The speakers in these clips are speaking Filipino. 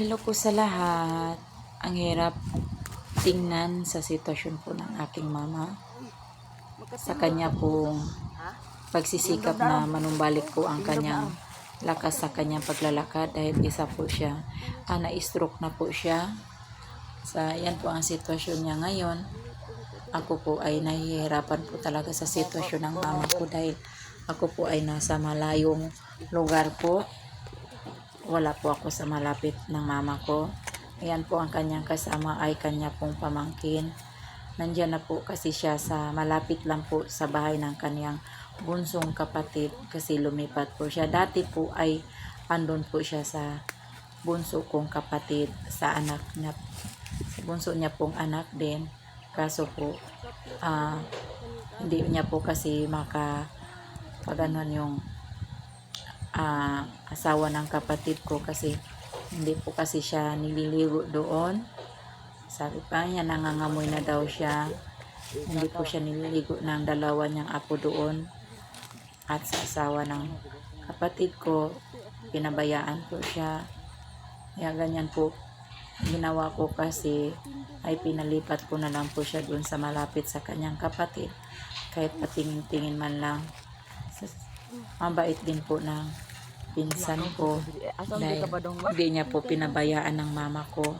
Hello po sa lahat. Ang hirap tingnan sa sitwasyon po ng aking mama. Sa kanya pong pagsisikap na manumbalik po ang kanyang lakas sa kanyang paglalakad dahil isa po siya. Ah, na-stroke na po siya. Sa yan po ang sitwasyon niya ngayon. Ako po ay nahihirapan po talaga sa sitwasyon ng mama ko dahil ako po ay nasa malayong lugar po wala po ako sa malapit ng mama ko. Ayan po ang kanyang kasama ay kanya pong pamangkin. Nandyan na po kasi siya sa malapit lang po sa bahay ng kanyang bunsong kapatid kasi lumipat po siya. Dati po ay andon po siya sa bunso kong kapatid sa anak niya. Sa bunso niya pong anak din. Kaso po ah, hindi niya po kasi maka paganon yung ah, asawa ng kapatid ko kasi hindi po kasi siya nililigo doon. Sabi pa niya, nangangamoy na daw siya. Hindi po siya nililigo ng dalawa niyang apo doon. At sa asawa ng kapatid ko, pinabayaan po siya. Kaya ganyan po, ginawa ko kasi ay pinalipat ko na lang po siya doon sa malapit sa kanyang kapatid. Kahit patingin-tingin man lang. Mabait din po ng pinsan ko dahil hindi niya po pinabayaan ng mama ko.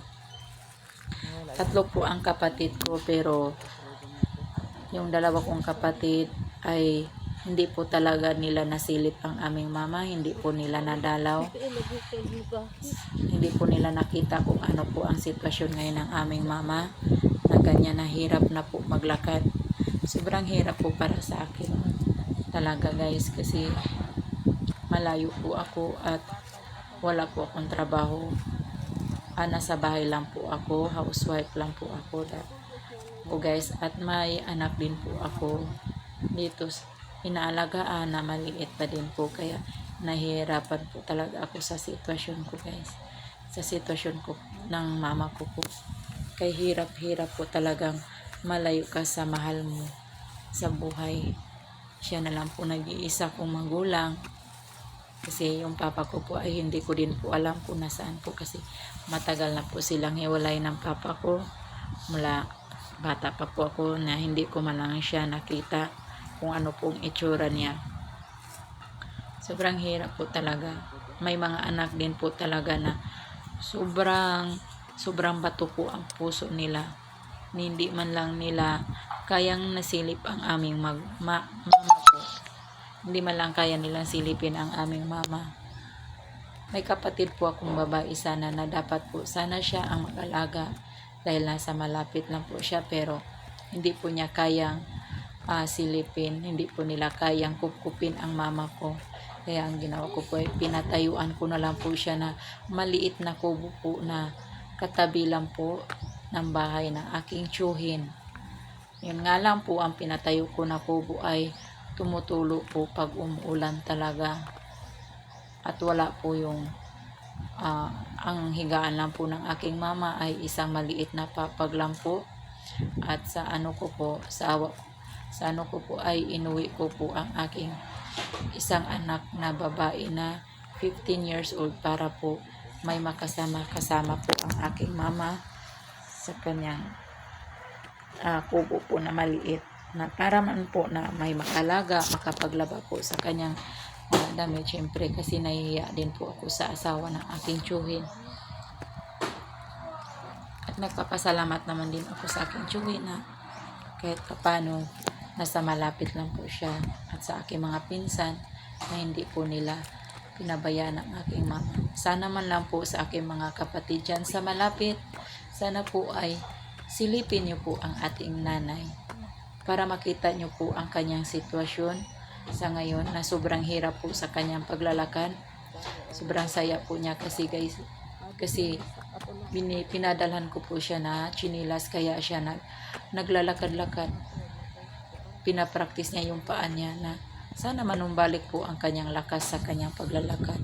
Tatlo po ang kapatid ko pero yung dalawa kong kapatid ay hindi po talaga nila nasilip ang aming mama, hindi po nila nadalaw, hindi po nila nakita kung ano po ang sitwasyon ngayon ng aming mama na ganyan na hirap na po maglakad. Sobrang hirap po para sa akin. Talaga guys kasi malayo po ako at wala po akong trabaho. Ah, nasa bahay lang po ako, housewife lang po ako. O guys, at may anak din po ako. Dito inaalagaan na maliit pa din po kaya nahihirapan po talaga ako sa sitwasyon ko guys. Sa sitwasyon ko ng mama ko po. Kay hirap-hirap po talagang malayo ka sa mahal mo sa buhay. Siya na lang po nag-iisa kong magulang kasi yung papa ko po ay hindi ko din po alam kung nasaan po kasi matagal na po silang hiwalay ng papa ko. Mula bata pa po ako na hindi ko man lang siya nakita kung ano pong itsura niya. Sobrang hirap po talaga. May mga anak din po talaga na sobrang sobrang bato po ang puso nila. Hindi man lang nila kayang nasilip ang aming mag, ma, mama ko hindi man lang kaya nilang silipin ang aming mama. May kapatid po akong babae sana na dapat po sana siya ang mag-alaga dahil nasa malapit lang po siya pero hindi po niya kayang ah, silipin, hindi po nila kayang kupkupin ang mama ko. Kaya ang ginawa ko po ay pinatayuan ko na lang po siya na maliit na kubo po na katabi lang po ng bahay ng aking tsuhin. Yun nga lang po ang pinatayo ko na kubo ay tumutulo po pag umuulan talaga. At wala po yung ah, ang higaan lang po ng aking mama ay isang maliit na papag po. At sa ano ko po, sa awa, sa ano ko po ay inuwi ko po ang aking isang anak na babae na 15 years old para po may makasama-kasama po ang aking mama sa kanyang ah, kubo po na maliit na para man po na may makalaga, makapaglaba po sa kanyang mga damit. Siyempre kasi nahihiya din po ako sa asawa ng aking tsuhin. At nagpapasalamat naman din ako sa aking tsuhin na kahit papano nasa malapit lang po siya at sa aking mga pinsan na hindi po nila pinabayaan ang aking mama. Sana man lang po sa aking mga kapatid dyan sa malapit, sana po ay silipin niyo po ang ating nanay para makita niyo po ang kanyang sitwasyon sa ngayon na sobrang hirap po sa kanyang paglalakad. Sobrang saya po niya kasi guys, kasi bini, pinadalhan ko po siya na chinilas kaya siya nag, naglalakad-lakad. Pinapraktis niya yung paa niya na sana manumbalik po ang kanyang lakas sa kanyang paglalakad.